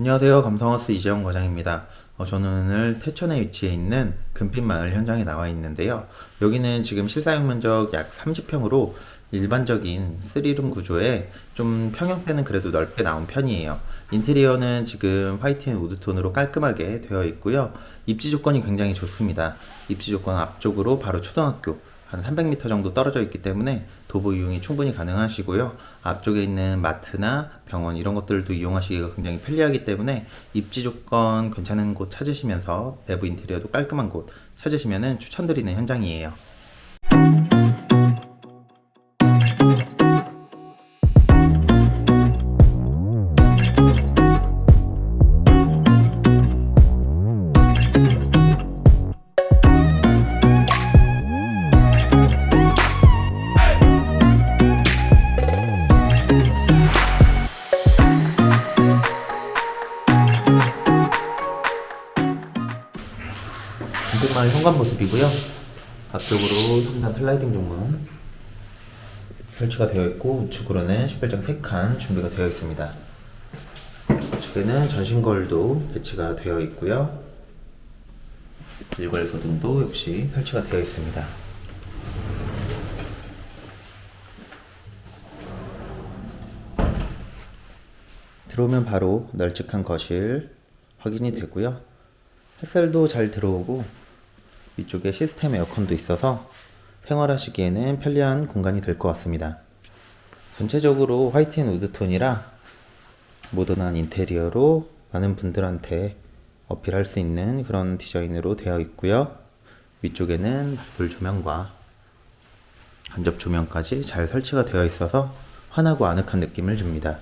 안녕하세요. 감성하우스 이재영 과장입니다. 어, 저는 오늘 태천에 위치해 있는 금빛 마을 현장에 나와 있는데요. 여기는 지금 실사용 면적 약 30평으로 일반적인 3룸 구조에 좀 평형대는 그래도 넓게 나온 편이에요. 인테리어는 지금 화이트 앤 우드톤으로 깔끔하게 되어 있고요. 입지 조건이 굉장히 좋습니다. 입지 조건 앞쪽으로 바로 초등학교 한 300m 정도 떨어져 있기 때문에 도보 이용이 충분히 가능하시고요. 앞쪽에 있는 마트나 병원 이런 것들도 이용하시기가 굉장히 편리하기 때문에 입지 조건 괜찮은 곳 찾으시면서 내부 인테리어도 깔끔한 곳 찾으시면 추천드리는 현장이에요. 금빛마을 현관 모습이고요. 앞쪽으로 3단 슬라이딩 정문 설치가 되어 있고 우측으로는 식별장 3칸 준비가 되어 있습니다. 우측에는 전신 거울도 배치가 되어 있고요. 일괄 소등도 역시 설치가 되어 있습니다. 들어오면 바로 널찍한 거실 확인이 되고요. 햇살도 잘 들어오고 위쪽에 시스템 에어컨도 있어서 생활하시기에는 편리한 공간이 될 것 같습니다. 전체적으로 화이트 앤 우드톤이라 모던한 인테리어로 많은 분들한테 어필할 수 있는 그런 디자인으로 되어 있고요. 위쪽에는 불 조명과 간접 조명까지 잘 설치가 되어 있어서 환하고 아늑한 느낌을 줍니다.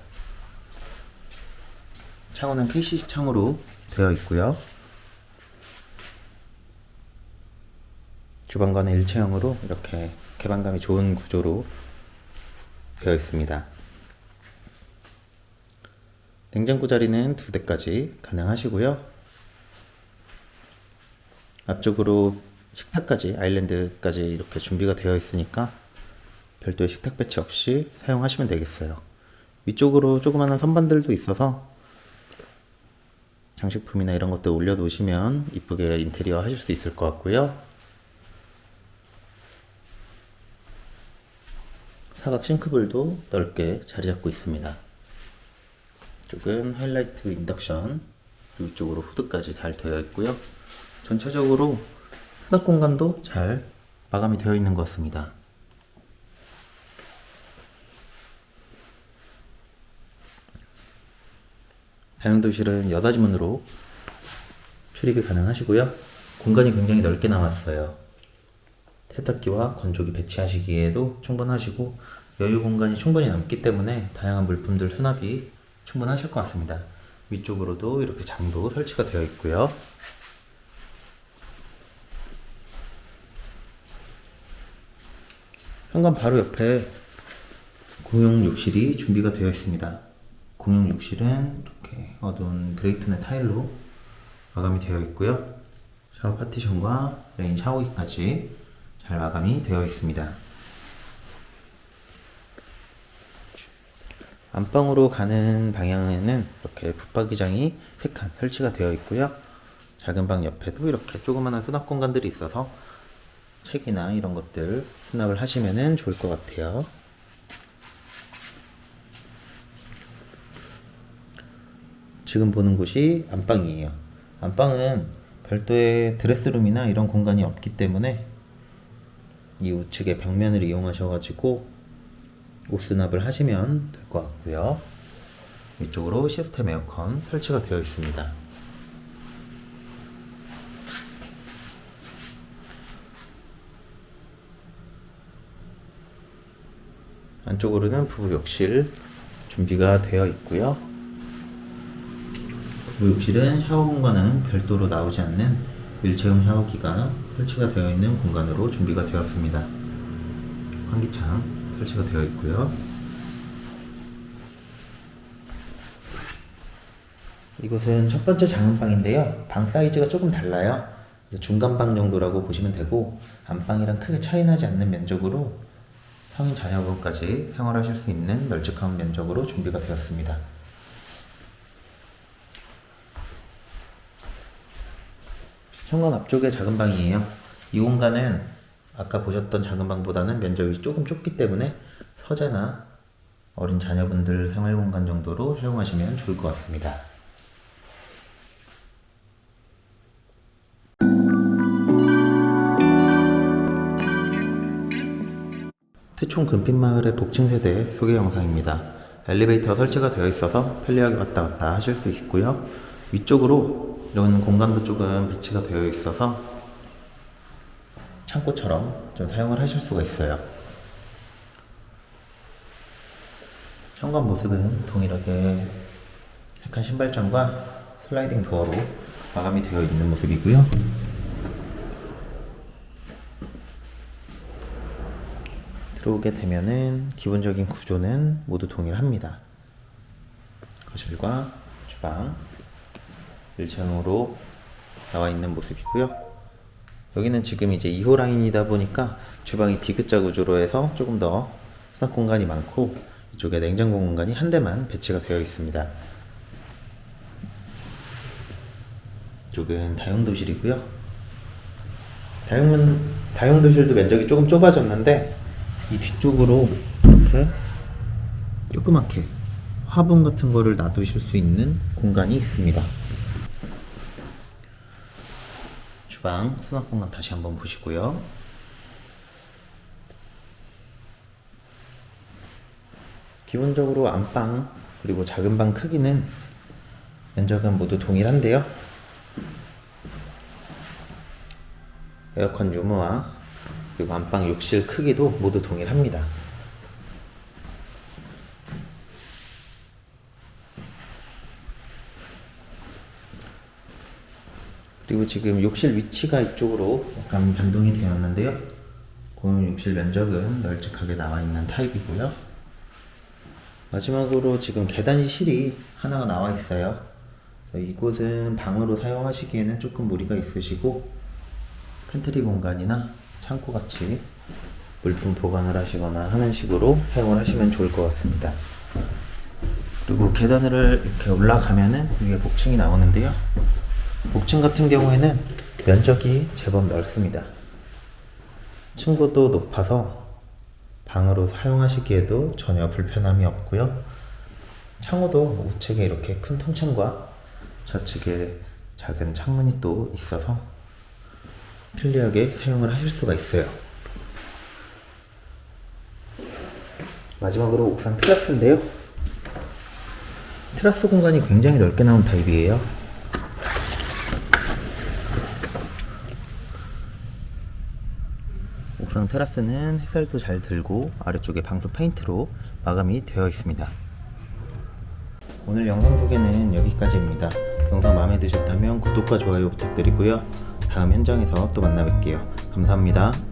창호는 KCC 창으로 되어 있고요. 주방과는 일체형으로 이렇게 개방감이 좋은 구조로 되어 있습니다. 냉장고 자리는 두 대까지 가능하시고요. 앞쪽으로 식탁까지 아일랜드까지 이렇게 준비가 되어 있으니까 별도의 식탁 배치 없이 사용하시면 되겠어요. 위쪽으로 조그마한 선반들도 있어서 장식품이나 이런 것들 올려놓으시면 이쁘게 인테리어 하실 수 있을 것 같고요. 사각 싱크볼도 넓게 자리 잡고 있습니다. 이쪽은 하이라이트 인덕션, 이쪽으로 후드까지 잘 되어 있고요. 전체적으로 수납 공간도 잘 마감이 되어 있는 것 같습니다. 다용도실은 여닫이 문으로 출입이 가능하시고요. 공간이 굉장히 넓게 나왔어요. 세탁기와 건조기 배치하시기에도 충분하시고 여유 공간이 충분히 남기 때문에 다양한 물품들 수납이 충분하실 것 같습니다. 위쪽으로도 이렇게 장도 설치가 되어 있고요. 현관 바로 옆에 공용 욕실이 준비가 되어 있습니다. 공용 욕실은 이렇게 어두운 그레이톤의 타일로 마감이 되어 있고요. 샤워 파티션과 레인 샤워기까지 잘 마감이 되어 있습니다. 안방으로 가는 방향에는 이렇게 붙박이장이 3칸 설치가 되어 있고요. 작은 방 옆에도 이렇게 조그마한 수납 공간들이 있어서 책이나 이런 것들 수납을 하시면 좋을 것 같아요. 지금 보는 곳이 안방이에요. 안방은 별도의 드레스룸이나 이런 공간이 없기 때문에 이 우측의 벽면을 이용하셔가지고 옷 수납을 하시면 될 것 같고요. 이쪽으로 시스템 에어컨 설치가 되어 있습니다. 안쪽으로는 부부 욕실 준비가 되어 있고요. 부부 욕실은 샤워 공간은 별도로 나오지 않는 일체형 샤워기가 설치가 되어 있는 공간으로 준비가 되었습니다. 환기창 설치가 되어 있고요. 이곳은 첫 번째 작은 방인데요. 방 사이즈가 조금 달라요. 중간방 정도라고 보시면 되고 안방이랑 크게 차이 나지 않는 면적으로 성인 자녀분까지 생활하실 수 있는 널찍한 면적으로 준비가 되었습니다. 현관 앞쪽에 작은 방이에요. 이 공간은 아까 보셨던 작은 방보다는 면적이 조금 좁기 때문에 서재나 어린 자녀분들 생활 공간 정도로 사용하시면 좋을 것 같습니다. 태촌 금빛마을의 복층 세대 소개 영상입니다. 엘리베이터 설치가 되어 있어서 편리하게 왔다 갔다 하실 수 있고요. 위쪽으로 이런 공간도 조금 배치가 되어 있어서 창고처럼 좀 사용을 하실 수가 있어요. 현관 모습은 동일하게 약한 신발장과 슬라이딩 도어로 마감이 되어 있는 모습이고요. 들어오게 되면은 기본적인 구조는 모두 동일합니다. 거실과 주방 1층으로 나와 있는 모습이고요. 여기는 지금 이제 2호 라인이다 보니까 주방이 디귿자 구조로 해서 조금 더 수납 공간이 많고 이쪽에 냉장고 공간이 한 대만 배치가 되어 있습니다. 이쪽은 다용도실이고요. 다용은 다용도실도 면적이 조금 좁아졌는데 이 뒤쪽으로 이렇게 조그맣게 화분 같은 거를 놔두실 수 있는 공간이 있습니다. 주방 수납 공간 다시 한번 보시고요. 기본적으로 안방 그리고 작은 방 크기는 면적은 모두 동일한데요. 에어컨 유무와 그리고 안방 욕실 크기도 모두 동일합니다. 그리고 지금 욕실 위치가 이쪽으로 약간 변동이 되었는데요. 공용 욕실 면적은 널찍하게 나와 있는 타입이고요. 마지막으로 지금 계단실이 하나가 나와 있어요. 이곳은 방으로 사용하시기에는 조금 무리가 있으시고 팬트리 공간이나 창고 같이 물품 보관을 하시거나 하는 식으로 사용을 하시면 좋을 것 같습니다. 그리고 계단을 이렇게 올라가면은 위에 복층이 나오는데요. 복층 같은 경우에는 면적이 제법 넓습니다. 층고도 높아서 방으로 사용하시기에도 전혀 불편함이 없고요. 창호도 우측에 이렇게 큰 통창과 좌측에 작은 창문이 또 있어서 편리하게 사용을 하실 수가 있어요. 마지막으로 옥상 테라스인데요. 테라스 공간이 굉장히 넓게 나온 타입이에요. 옥상 테라스는 햇살도 잘 들고 아래쪽에 방수 페인트로 마감이 되어 있습니다. 오늘 영상 소개는 여기까지입니다. 영상 마음에 드셨다면 구독과 좋아요 부탁드리고요. 다음 현장에서 또 만나 뵐게요. 감사합니다.